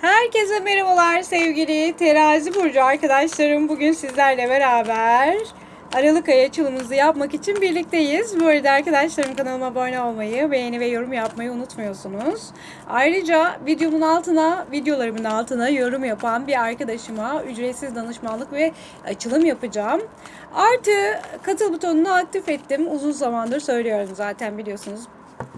Herkese merhabalar sevgili terazi burcu arkadaşlarım. Bugün sizlerle beraber Aralık ayı açılımımızı yapmak için birlikteyiz. Bu arada arkadaşlarım kanalıma abone olmayı, beğeni ve yorum yapmayı unutmuyorsunuz. Ayrıca videomun altına, videolarımın altına yorum yapan bir arkadaşıma ücretsiz danışmanlık ve açılım yapacağım. Artı katıl butonunu aktif ettim. Uzun zamandır söylüyorum zaten biliyorsunuz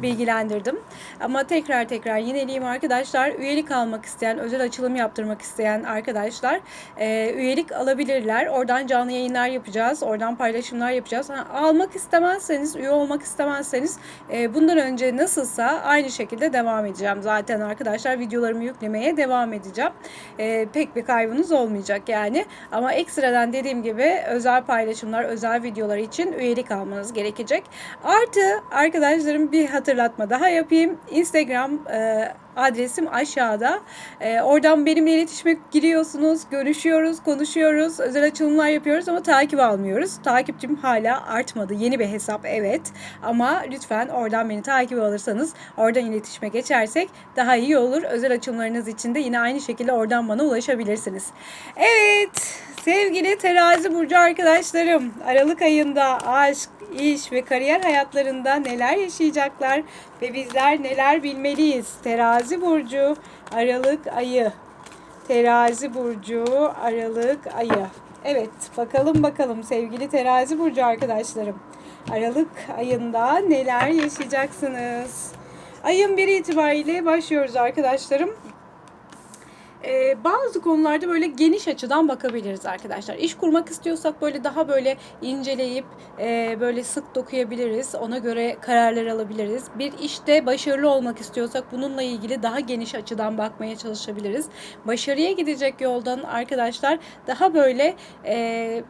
bilgilendirdim. Ama tekrar tekrar yineleyeyim arkadaşlar. Üyelik almak isteyen, özel açılım yaptırmak isteyen arkadaşlar e, üyelik alabilirler. Oradan canlı yayınlar yapacağız. Oradan paylaşımlar yapacağız. Ha, almak istemezseniz, üye olmak istemezseniz e, bundan önce nasılsa aynı şekilde devam edeceğim. Zaten arkadaşlar videolarımı yüklemeye devam edeceğim. E, pek bir kaybınız olmayacak yani. Ama ekstradan dediğim gibi özel paylaşımlar, özel videolar için üyelik almanız gerekecek. Artı arkadaşlarım bir hatırlatma daha yapayım. Instagram e, adresim aşağıda. E, oradan benimle iletişime giriyorsunuz, görüşüyoruz, konuşuyoruz, özel açılımlar yapıyoruz ama takip almıyoruz. Takipçim hala artmadı. Yeni bir hesap evet ama lütfen oradan beni takip alırsanız, oradan iletişime geçersek daha iyi olur. Özel açılımlarınız için de yine aynı şekilde oradan bana ulaşabilirsiniz. Evet, sevgili terazi burcu arkadaşlarım, Aralık ayında aşk, iş ve kariyer hayatlarında neler yaşayacaklar ve bizler neler bilmeliyiz? Terazi burcu Aralık ayı. Terazi burcu Aralık ayı. Evet, bakalım bakalım sevgili Terazi burcu arkadaşlarım. Aralık ayında neler yaşayacaksınız? Ayın biri itibariyle başlıyoruz arkadaşlarım. Ee, bazı konularda böyle geniş açıdan bakabiliriz arkadaşlar. İş kurmak istiyorsak böyle daha böyle inceleyip e, böyle sık dokuyabiliriz. Ona göre kararlar alabiliriz. Bir işte başarılı olmak istiyorsak bununla ilgili daha geniş açıdan bakmaya çalışabiliriz. Başarıya gidecek yoldan arkadaşlar daha böyle e,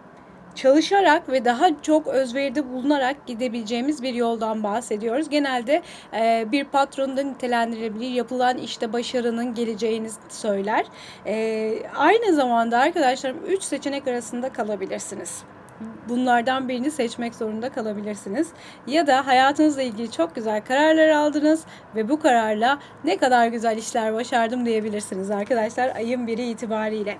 çalışarak ve daha çok özveride bulunarak gidebileceğimiz bir yoldan bahsediyoruz. Genelde e, bir patronda da nitelendirilebilir. Yapılan işte başarının geleceğini söyler. E, aynı zamanda arkadaşlarım 3 seçenek arasında kalabilirsiniz bunlardan birini seçmek zorunda kalabilirsiniz. Ya da hayatınızla ilgili çok güzel kararlar aldınız ve bu kararla ne kadar güzel işler başardım diyebilirsiniz arkadaşlar ayın biri itibariyle.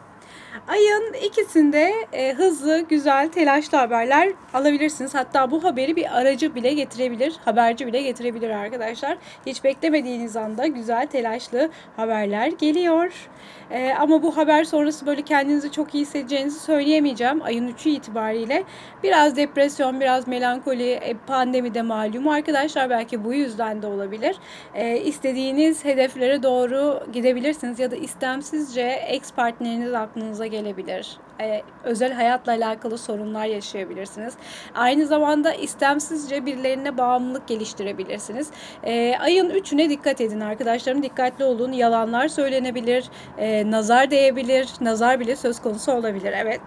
Ayın ikisinde e, hızlı, güzel, telaşlı haberler alabilirsiniz. Hatta bu haberi bir aracı bile getirebilir, haberci bile getirebilir arkadaşlar. Hiç beklemediğiniz anda güzel, telaşlı haberler geliyor. E, ama bu haber sonrası böyle kendinizi çok iyi hissedeceğinizi söyleyemeyeceğim. Ayın 3'ü itibariyle biraz depresyon, biraz melankoli, e, pandemi de malum arkadaşlar. Belki bu yüzden de olabilir. E, istediğiniz hedeflere doğru gidebilirsiniz ya da istemsizce ex partneriniz aklınıza gelebilir. Ee, özel hayatla alakalı sorunlar yaşayabilirsiniz. Aynı zamanda istemsizce birilerine bağımlılık geliştirebilirsiniz. Ee, ayın 3'üne dikkat edin arkadaşlarım. Dikkatli olun. Yalanlar söylenebilir, e, nazar değebilir, nazar bile söz konusu olabilir. Evet.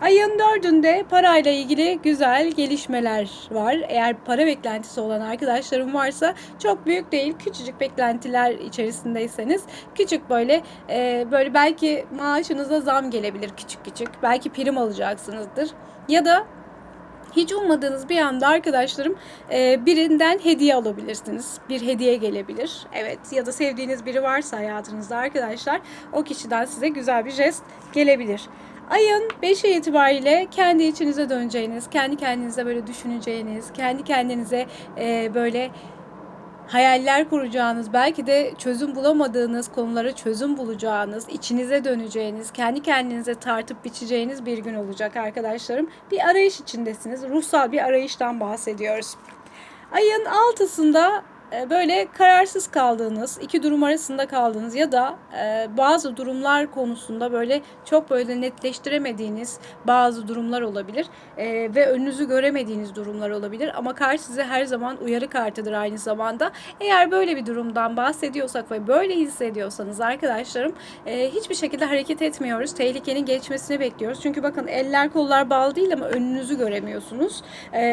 Ayın dördünde parayla ilgili güzel gelişmeler var. Eğer para beklentisi olan arkadaşlarım varsa çok büyük değil küçücük beklentiler içerisindeyseniz küçük böyle e, böyle belki maaşınıza zam gelebilir küçük küçük. Belki prim alacaksınızdır. Ya da hiç ummadığınız bir anda arkadaşlarım e, birinden hediye alabilirsiniz. Bir hediye gelebilir. Evet ya da sevdiğiniz biri varsa hayatınızda arkadaşlar o kişiden size güzel bir jest gelebilir. Ayın 5'i itibariyle kendi içinize döneceğiniz, kendi kendinize böyle düşüneceğiniz, kendi kendinize e, böyle hayaller kuracağınız, belki de çözüm bulamadığınız konulara çözüm bulacağınız, içinize döneceğiniz, kendi kendinize tartıp biçeceğiniz bir gün olacak arkadaşlarım. Bir arayış içindesiniz. Ruhsal bir arayıştan bahsediyoruz. Ayın altısında e, böyle kararsız kaldığınız, iki durum arasında kaldığınız ya da e, bazı durumlar konusunda böyle çok böyle netleştiremediğiniz bazı durumlar olabilir e, ve önünüzü göremediğiniz durumlar olabilir ama karşı size her zaman uyarı kartıdır aynı zamanda. Eğer böyle bir durumdan bahsediyorsak ve böyle hissediyorsanız arkadaşlarım hiçbir şekilde hareket etmiyoruz. Tehlikenin geçmesini bekliyoruz. Çünkü bakın eller kollar bağlı değil ama önünüzü göremiyorsunuz.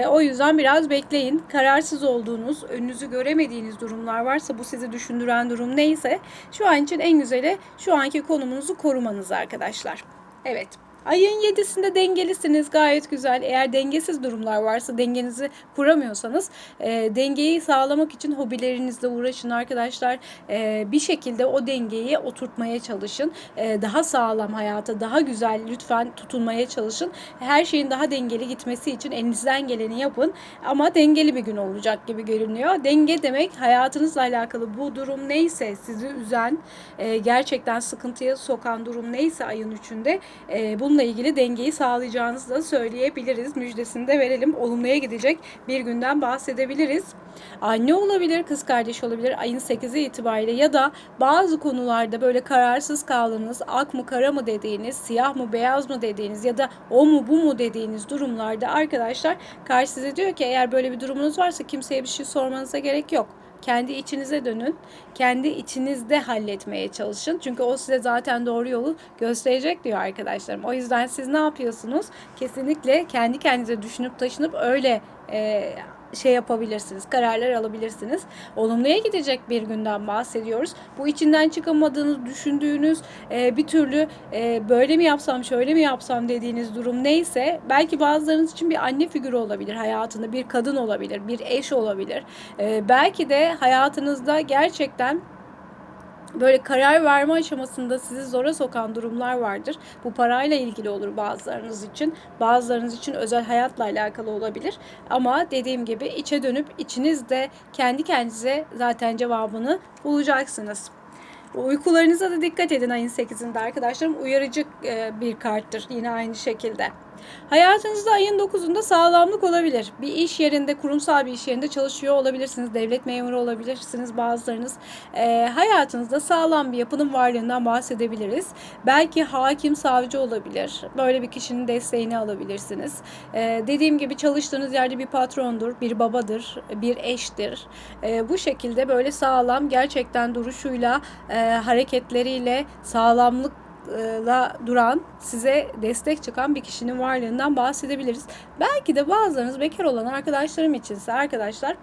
O yüzden biraz bekleyin. Kararsız olduğunuz, önünüzü göremediğiniz göremediğiniz durumlar varsa bu sizi düşündüren durum neyse şu an için en güzeli şu anki konumunuzu korumanız arkadaşlar. Evet Ayın 7'sinde dengelisiniz gayet güzel. Eğer dengesiz durumlar varsa dengenizi kuramıyorsanız e, dengeyi sağlamak için hobilerinizle uğraşın arkadaşlar. E, bir şekilde o dengeyi oturtmaya çalışın. E, daha sağlam hayata, daha güzel lütfen tutunmaya çalışın. Her şeyin daha dengeli gitmesi için elinizden geleni yapın. Ama dengeli bir gün olacak gibi görünüyor. Denge demek hayatınızla alakalı bu durum neyse sizi üzen, e, gerçekten sıkıntıya sokan durum neyse ayın üçünde e, bununla ilgili dengeyi sağlayacağınızı da söyleyebiliriz. Müjdesini de verelim. Olumluya gidecek bir günden bahsedebiliriz. Anne olabilir, kız kardeş olabilir ayın 8'i itibariyle ya da bazı konularda böyle kararsız kaldığınız, ak mı kara mı dediğiniz, siyah mı beyaz mı dediğiniz ya da o mu bu mu dediğiniz durumlarda arkadaşlar karşı size diyor ki eğer böyle bir durumunuz varsa kimseye bir şey sormanıza gerek yok. Kendi içinize dönün. Kendi içinizde halletmeye çalışın. Çünkü o size zaten doğru yolu gösterecek diyor arkadaşlarım. O yüzden siz ne yapıyorsunuz? Kesinlikle kendi kendinize düşünüp taşınıp öyle e, şey yapabilirsiniz, kararlar alabilirsiniz. Olumluya gidecek bir günden bahsediyoruz. Bu içinden çıkamadığınız, düşündüğünüz e, bir türlü e, böyle mi yapsam, şöyle mi yapsam dediğiniz durum neyse belki bazılarınız için bir anne figürü olabilir hayatında, bir kadın olabilir, bir eş olabilir. E, belki de hayatınızda gerçekten böyle karar verme aşamasında sizi zora sokan durumlar vardır. Bu parayla ilgili olur bazılarınız için. Bazılarınız için özel hayatla alakalı olabilir. Ama dediğim gibi içe dönüp içinizde kendi kendinize zaten cevabını bulacaksınız. Uykularınıza da dikkat edin ayın 8'inde arkadaşlarım. Uyarıcı e, bir karttır yine aynı şekilde. Hayatınızda ayın 9'unda sağlamlık olabilir. Bir iş yerinde, kurumsal bir iş yerinde çalışıyor olabilirsiniz. Devlet memuru olabilirsiniz bazılarınız. E, hayatınızda sağlam bir yapının varlığından bahsedebiliriz. Belki hakim, savcı olabilir. Böyle bir kişinin desteğini alabilirsiniz. E, dediğim gibi çalıştığınız yerde bir patrondur, bir babadır, bir eştir. E, bu şekilde böyle sağlam, gerçekten duruşuyla, e, hareketleriyle sağlamlık la duran, size destek çıkan bir kişinin varlığından bahsedebiliriz. Belki de bazılarınız bekar olan arkadaşlarım içinse arkadaşlar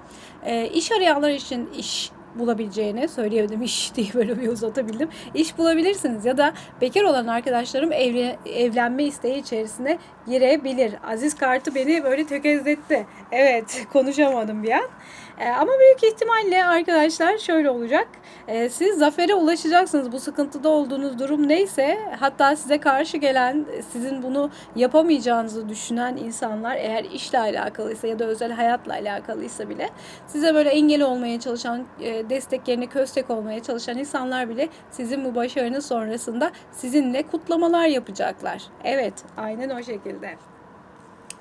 e, iş arayanlar için iş bulabileceğini söyleyebildim iş diye böyle bir uzatabildim. İş bulabilirsiniz ya da bekar olan arkadaşlarım evli, evlenme isteği içerisine girebilir. Aziz kartı beni böyle tökezletti. Evet konuşamadım bir an. E, ama büyük ihtimalle arkadaşlar şöyle olacak. E, siz zafere ulaşacaksınız. Bu sıkıntıda olduğunuz durum neyse hatta size karşı gelen sizin bunu yapamayacağınızı düşünen insanlar eğer işle alakalıysa ya da özel hayatla alakalıysa bile size böyle engel olmaya çalışan e, destek yerine köstek olmaya çalışan insanlar bile sizin bu başarınız sonrasında sizinle kutlamalar yapacaklar. Evet aynen o şekilde.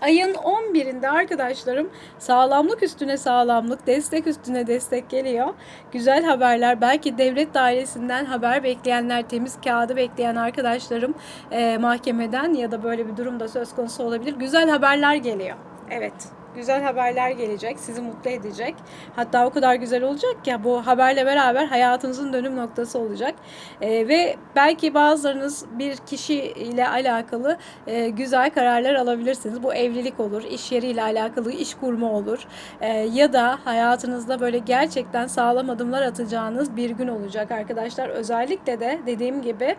Ayın 11'inde arkadaşlarım sağlamlık üstüne sağlamlık, destek üstüne destek geliyor. Güzel haberler, belki devlet dairesinden haber bekleyenler, temiz kağıdı bekleyen arkadaşlarım e, mahkemeden ya da böyle bir durumda söz konusu olabilir. Güzel haberler geliyor. Evet güzel haberler gelecek, sizi mutlu edecek. Hatta o kadar güzel olacak ki bu haberle beraber hayatınızın dönüm noktası olacak. E, ve belki bazılarınız bir kişi ile alakalı e, güzel kararlar alabilirsiniz. Bu evlilik olur, iş yeriyle alakalı iş kurma olur. E, ya da hayatınızda böyle gerçekten sağlam adımlar atacağınız bir gün olacak arkadaşlar. Özellikle de dediğim gibi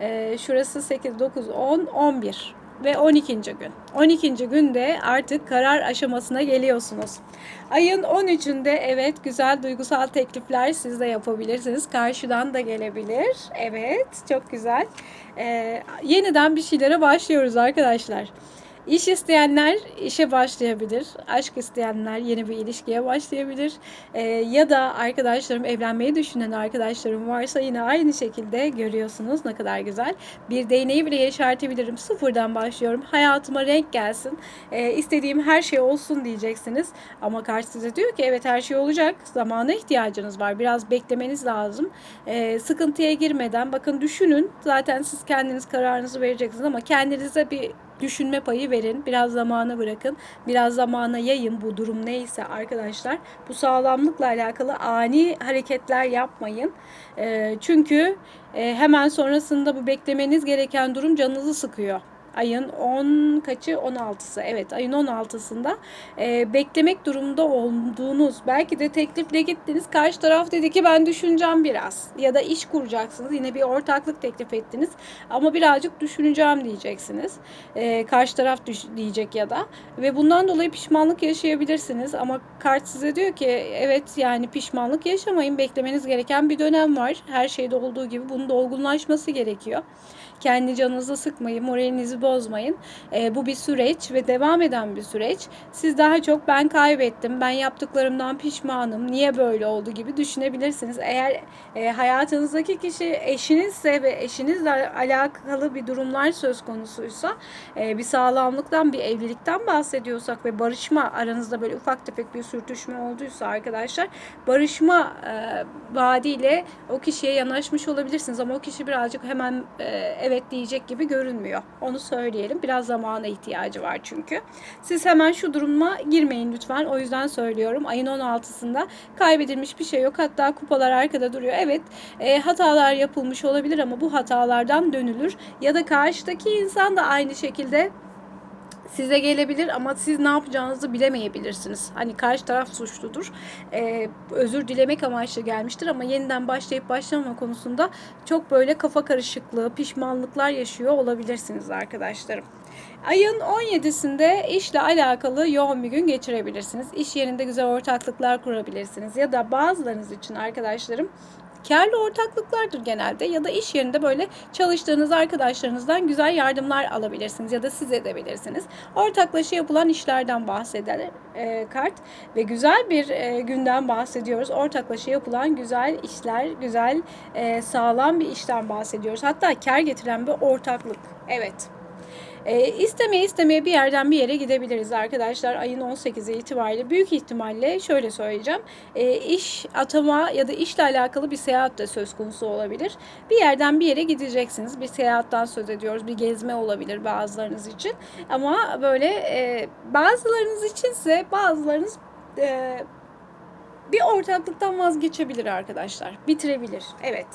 e, şurası 8, 9, 10, 11 ve 12. gün. 12. günde artık karar aşamasına geliyorsunuz. Ayın 13'ünde evet güzel duygusal teklifler siz de yapabilirsiniz. Karşıdan da gelebilir. Evet çok güzel. Ee, yeniden bir şeylere başlıyoruz arkadaşlar. İş isteyenler işe başlayabilir. Aşk isteyenler yeni bir ilişkiye başlayabilir. Ee, ya da arkadaşlarım evlenmeyi düşünen arkadaşlarım varsa yine aynı şekilde görüyorsunuz ne kadar güzel. Bir değneği bile yeşertebilirim. Sıfırdan başlıyorum. Hayatıma renk gelsin. Ee, istediğim her şey olsun diyeceksiniz. Ama karşı size diyor ki evet her şey olacak. Zamana ihtiyacınız var. Biraz beklemeniz lazım. Ee, sıkıntıya girmeden bakın düşünün. Zaten siz kendiniz kararınızı vereceksiniz ama kendinize bir düşünme payı verin. Biraz zamanı bırakın. Biraz zamana yayın bu durum neyse arkadaşlar. Bu sağlamlıkla alakalı ani hareketler yapmayın. E, çünkü e, hemen sonrasında bu beklemeniz gereken durum canınızı sıkıyor. Ayın 10 kaçı? 16'sı evet ayın 16'sında e, beklemek durumunda olduğunuz belki de teklifle gittiniz karşı taraf dedi ki ben düşüneceğim biraz. Ya da iş kuracaksınız yine bir ortaklık teklif ettiniz ama birazcık düşüneceğim diyeceksiniz. E, karşı taraf düş- diyecek ya da. Ve bundan dolayı pişmanlık yaşayabilirsiniz ama kart size diyor ki evet yani pişmanlık yaşamayın beklemeniz gereken bir dönem var. Her şeyde olduğu gibi bunun da olgunlaşması gerekiyor kendi canınızı sıkmayın, moralinizi bozmayın. E, bu bir süreç ve devam eden bir süreç. Siz daha çok ben kaybettim, ben yaptıklarımdan pişmanım, niye böyle oldu gibi düşünebilirsiniz. Eğer e, hayatınızdaki kişi eşinizse ve eşinizle alakalı bir durumlar söz konusuysa, e, bir sağlamlıktan, bir evlilikten bahsediyorsak ve barışma aranızda böyle ufak tefek bir sürtüşme olduysa arkadaşlar, barışma e, vaadiyle o kişiye yanaşmış olabilirsiniz ama o kişi birazcık hemen e, evet diyecek gibi görünmüyor. Onu söyleyelim. Biraz zamana ihtiyacı var çünkü. Siz hemen şu duruma girmeyin lütfen. O yüzden söylüyorum. Ayın 16'sında kaybedilmiş bir şey yok. Hatta kupalar arkada duruyor. Evet e, hatalar yapılmış olabilir ama bu hatalardan dönülür. Ya da karşıdaki insan da aynı şekilde size gelebilir ama siz ne yapacağınızı bilemeyebilirsiniz. Hani karşı taraf suçludur. Ee, özür dilemek amaçlı gelmiştir ama yeniden başlayıp başlamama konusunda çok böyle kafa karışıklığı, pişmanlıklar yaşıyor olabilirsiniz arkadaşlarım. Ayın 17'sinde işle alakalı yoğun bir gün geçirebilirsiniz. İş yerinde güzel ortaklıklar kurabilirsiniz. Ya da bazılarınız için arkadaşlarım karlı ortaklıklardır genelde ya da iş yerinde böyle çalıştığınız arkadaşlarınızdan güzel yardımlar alabilirsiniz ya da siz edebilirsiniz. Ortaklaşa yapılan işlerden bahseder e, kart ve güzel bir e, günden bahsediyoruz. Ortaklaşa yapılan güzel işler, güzel e, sağlam bir işten bahsediyoruz. Hatta kar getiren bir ortaklık. Evet. E, istemeye istemeye bir yerden bir yere gidebiliriz arkadaşlar. Ayın 18'i itibariyle büyük ihtimalle şöyle söyleyeceğim. E, iş atama ya da işle alakalı bir seyahat de söz konusu olabilir. Bir yerden bir yere gideceksiniz. Bir seyahattan söz ediyoruz. Bir gezme olabilir bazılarınız için. Ama böyle e, bazılarınız içinse bazılarınız e, bir ortaklıktan vazgeçebilir arkadaşlar. Bitirebilir. Evet.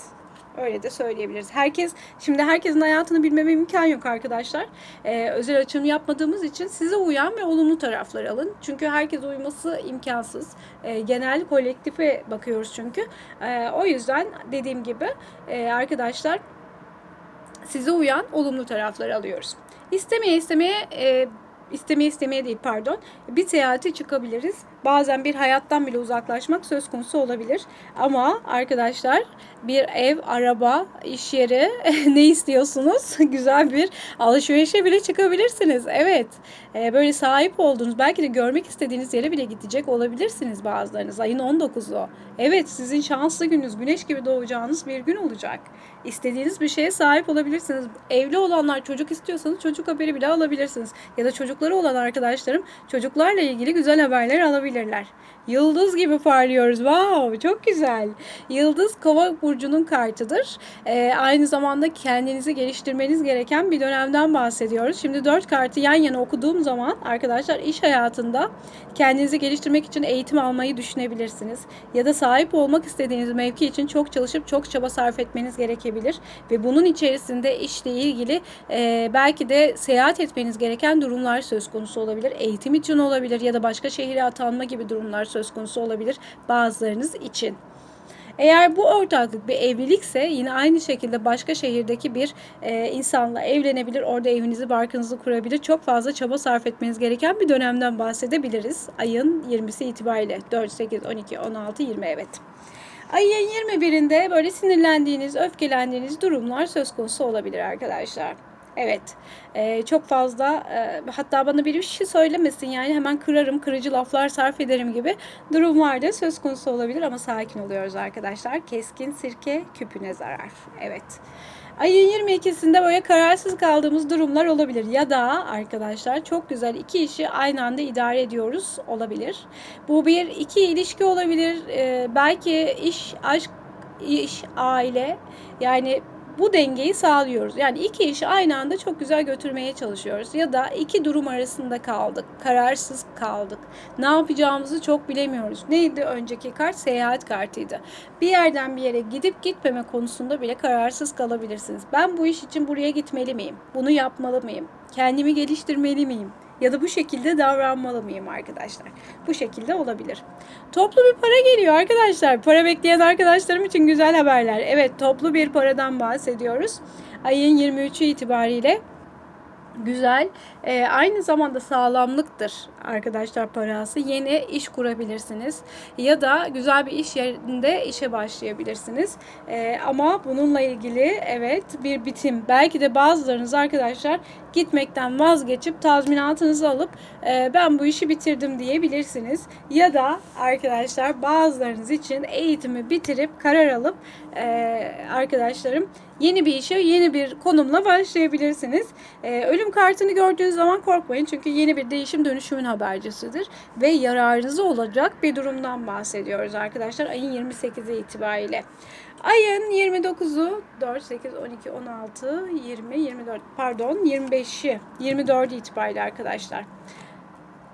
Öyle de söyleyebiliriz. Herkes şimdi herkesin hayatını bilmeme imkan yok arkadaşlar. Ee, özel açılım yapmadığımız için size uyan ve olumlu tarafları alın. Çünkü herkes uyması imkansız. Ee, genel kolektife bakıyoruz çünkü. Ee, o yüzden dediğim gibi e, arkadaşlar size uyan olumlu tarafları alıyoruz. İstemeye istemeye e, istemeye istemeye değil pardon bir seyahate çıkabiliriz. Bazen bir hayattan bile uzaklaşmak söz konusu olabilir. Ama arkadaşlar bir ev, araba, iş yeri ne istiyorsunuz? Güzel bir alışverişe bile çıkabilirsiniz. Evet. Ee, böyle sahip olduğunuz belki de görmek istediğiniz yere bile gidecek olabilirsiniz bazılarınız. Ayın 19'u. Evet sizin şanslı gününüz. Güneş gibi doğacağınız bir gün olacak. İstediğiniz bir şeye sahip olabilirsiniz. Evli olanlar çocuk istiyorsanız çocuk haberi bile alabilirsiniz. Ya da çocukları olan arkadaşlarım çocuklarla ilgili güzel haberler alabilirler. Yıldız gibi parlıyoruz. Wow, çok güzel. Yıldız Kova burcunun kartıdır. Ee, aynı zamanda kendinizi geliştirmeniz gereken bir dönemden bahsediyoruz. Şimdi dört kartı yan yana okuduğum zaman arkadaşlar iş hayatında kendinizi geliştirmek için eğitim almayı düşünebilirsiniz. Ya da sahip olmak istediğiniz mevki için çok çalışıp çok çaba sarf etmeniz gerekebilir. Ve bunun içerisinde işle ilgili e, belki de seyahat etmeniz gereken durumlar söz konusu olabilir. Eğitim için olabilir ya da başka şehire atanma gibi durumlar söz konusu olabilir bazılarınız için. Eğer bu ortaklık bir evlilikse yine aynı şekilde başka şehirdeki bir e, insanla evlenebilir. Orada evinizi, barkınızı kurabilir. Çok fazla çaba sarf etmeniz gereken bir dönemden bahsedebiliriz. Ayın 20'si itibariyle 4, 8, 12, 16, 20 evet. Ayın 21'inde böyle sinirlendiğiniz, öfkelendiğiniz durumlar söz konusu olabilir arkadaşlar. Evet. Ee, çok fazla e, hatta bana bir şey söylemesin yani hemen kırarım, kırıcı laflar sarf ederim gibi durumlarda söz konusu olabilir ama sakin oluyoruz arkadaşlar. Keskin sirke küpüne zarar. Evet. Ayın 22'sinde böyle kararsız kaldığımız durumlar olabilir. Ya da arkadaşlar çok güzel iki işi aynı anda idare ediyoruz olabilir. Bu bir iki ilişki olabilir. Ee, belki iş, aşk, iş, aile yani bu dengeyi sağlıyoruz. Yani iki işi aynı anda çok güzel götürmeye çalışıyoruz. Ya da iki durum arasında kaldık. Kararsız kaldık. Ne yapacağımızı çok bilemiyoruz. Neydi önceki kart? Seyahat kartıydı. Bir yerden bir yere gidip gitmeme konusunda bile kararsız kalabilirsiniz. Ben bu iş için buraya gitmeli miyim? Bunu yapmalı mıyım? Kendimi geliştirmeli miyim? Ya da bu şekilde davranmalı mıyım arkadaşlar? Bu şekilde olabilir. Toplu bir para geliyor arkadaşlar. Para bekleyen arkadaşlarım için güzel haberler. Evet toplu bir paradan bahsediyoruz. Ayın 23'ü itibariyle güzel. Ee, aynı zamanda sağlamlıktır arkadaşlar parası. Yeni iş kurabilirsiniz ya da güzel bir iş yerinde işe başlayabilirsiniz. Ee, ama bununla ilgili evet bir bitim. Belki de bazılarınız arkadaşlar gitmekten vazgeçip tazminatınızı alıp e, ben bu işi bitirdim diyebilirsiniz. Ya da arkadaşlar bazılarınız için eğitimi bitirip karar alıp e, arkadaşlarım yeni bir işe yeni bir konumla başlayabilirsiniz. E, ölüm kartını gördüğünüz zaman korkmayın çünkü yeni bir değişim dönüşümün habercisidir ve yararınıza olacak bir durumdan bahsediyoruz arkadaşlar ayın 28'i itibariyle. Ayın 29'u 4, 8, 12, 16, 20, 24 pardon 25'i 24 itibariyle arkadaşlar.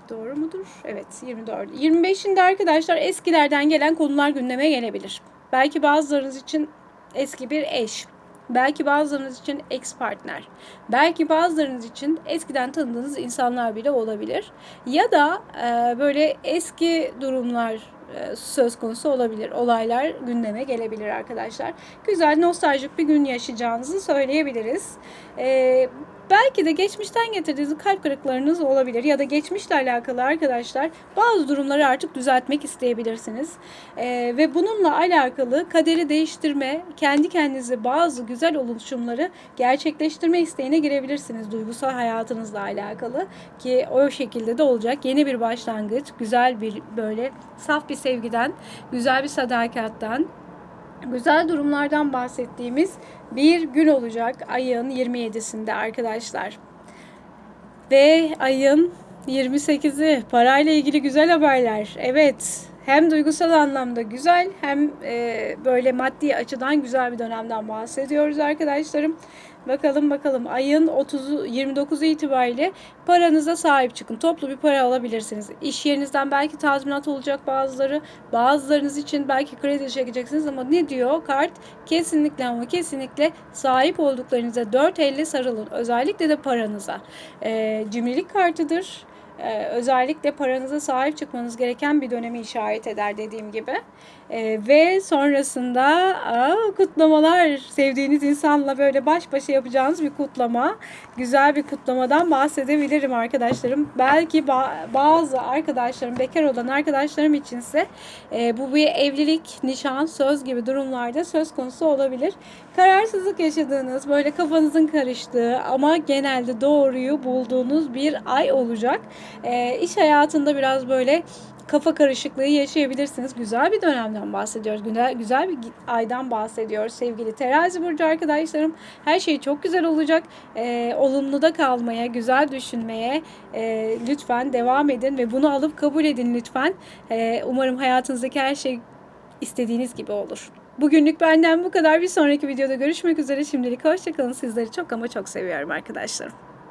Doğru mudur? Evet 24. 25'inde arkadaşlar eskilerden gelen konular gündeme gelebilir. Belki bazılarınız için eski bir eş, Belki bazılarınız için ex partner. Belki bazılarınız için eskiden tanıdığınız insanlar bile olabilir. Ya da e, böyle eski durumlar söz konusu olabilir. Olaylar gündeme gelebilir arkadaşlar. Güzel, nostaljik bir gün yaşayacağınızı söyleyebiliriz. Belki de geçmişten getirdiğiniz kalp kırıklarınız olabilir ya da geçmişle alakalı arkadaşlar bazı durumları artık düzeltmek isteyebilirsiniz. E, ve bununla alakalı kaderi değiştirme, kendi kendinize bazı güzel oluşumları gerçekleştirme isteğine girebilirsiniz duygusal hayatınızla alakalı ki o şekilde de olacak. Yeni bir başlangıç, güzel bir böyle saf bir sevgiden, güzel bir sadakattan, güzel durumlardan bahsettiğimiz bir gün olacak ayın 27'sinde arkadaşlar. Ve ayın 28'i parayla ilgili güzel haberler. Evet hem duygusal anlamda güzel hem e, böyle maddi açıdan güzel bir dönemden bahsediyoruz arkadaşlarım. Bakalım bakalım ayın 30'u 29'u itibariyle paranıza sahip çıkın. Toplu bir para alabilirsiniz. İş yerinizden belki tazminat olacak bazıları. Bazılarınız için belki kredi çekeceksiniz ama ne diyor kart? Kesinlikle ama kesinlikle sahip olduklarınıza dört elle sarılın. Özellikle de paranıza. E, cimrilik kartıdır ee, özellikle paranıza sahip çıkmanız gereken bir dönemi işaret eder dediğim gibi. Ee, ve sonrasında kutlamalar sevdiğiniz insanla böyle baş başa yapacağınız bir kutlama. Güzel bir kutlamadan bahsedebilirim arkadaşlarım. Belki ba- bazı arkadaşlarım, bekar olan arkadaşlarım içinse e, bu bir evlilik, nişan, söz gibi durumlarda söz konusu olabilir. Kararsızlık yaşadığınız, böyle kafanızın karıştığı ama genelde doğruyu bulduğunuz bir ay olacak. E, iş hayatında biraz böyle kafa karışıklığı yaşayabilirsiniz. Güzel bir dönemden bahsediyoruz. Güzel, güzel bir aydan bahsediyoruz sevgili terazi burcu arkadaşlarım. Her şey çok güzel olacak. E, olumluda kalmaya, güzel düşünmeye e, lütfen devam edin ve bunu alıp kabul edin lütfen. E, umarım hayatınızdaki her şey istediğiniz gibi olur. Bugünlük benden bu kadar. Bir sonraki videoda görüşmek üzere. Şimdilik hoşçakalın. Sizleri çok ama çok seviyorum arkadaşlarım.